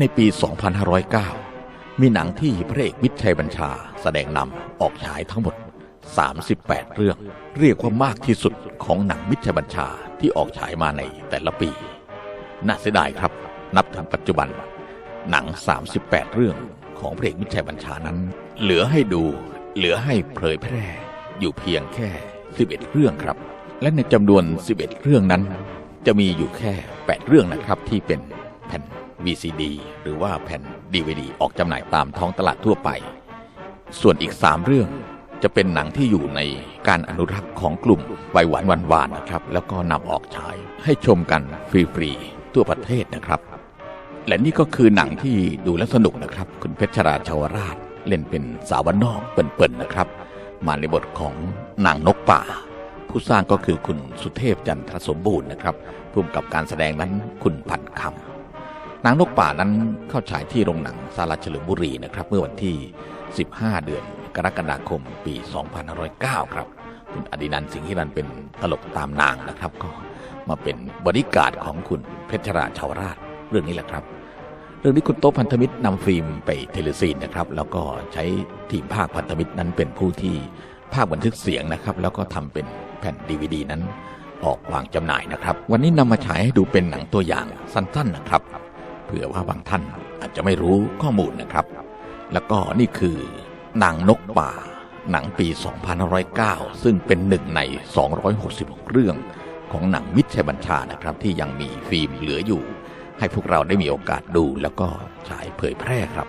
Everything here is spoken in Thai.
ในปี 2509 มีหนังที่พระเอกมิชัยบัญชาแสดงนำออกฉายทั้งหมด 38 เรื่อง เรียกว่ามากที่สุดของหนังมิชัยบัญชาที่ออกฉายมาในแต่ละปี น่าเสียดายครับ นับถึงปัจจุบัน หนัง 38 เรื่องของพระเอกมิชัยบัญชานั้น เหลือให้ดู เหลือให้เผยแพร่ อยู่เพียงแค่ 11 เรื่องครับ และในจำนวน 11 เรื่องนั้น จะมีอยู่แค่ 8 เรื่องนะครับที่เป็น VCD หรือว่าแผ่น DVD ออกจำหน่ายตามท้องตลาดทั่วไป ส่วนอีก 3 เรื่องจะเป็นหนังที่อยู่ในการอนุรักษ์ของกลุ่มวัยหวานวันวานนะครับ แล้วก็นำออกฉายให้ชมกันฟรีๆทั่วประเทศนะครับ และนี่ก็คือหนังที่ดูแลสนุกนะครับ คุณเพชรราชาวราชเล่นเป็นสาวบ้านนอกเปิ่นๆนะครับ มาในบทของนางนกป่า ผู้สร้างก็คือคุณสุเทพจันทรสมบูรณ์นะครับผู้กำกับการแสดงนั้นคุณพันคำ นางนกป่านั้นเข้าฉายที่โรงหนังสาราเฉลิมบุรีนะครับ เมื่อวันที่ 15 เดือนกรกฎาคมปี 2509 ครับ คุณอดินันสิงห์ฮิรันเป็นตลกตามนางนะครับ ก็มาเป็นบริการของคุณเพชรราชาวราชเรื่องนี้แหละครับ เรื่องนี้คุณโต๊ะพันธมิตรนำฟิล์มไปเทเลซีนนะครับ แล้วก็ใช้ทีมภาคพันธมิตรนั้นเป็นผู้ที่ภาคบันทึกเสียงนะครับ แล้วก็ทำเป็นแผ่นดีวดีนั้นออกวางจำหน่ายนะครับ วันนี้นำมาฉายให้ดูเป็นหนังตัวอย่างสั้นๆนะครับ เผื่อว่าบางท่านอาจจะไม่รู้ข้อมูลนะครับ แล้วก็นี่คือหนังนกป่า หนังปี 2509 ซึ่งเป็นหนึ่งใน 266 เรื่องของหนังมิตรชัยบัญชานะครับ ที่ยังมีฟิล์มเหลืออยู่ ให้พวกเราได้มีโอกาสดูแล้วก็ฉายเผยแพร่ครับ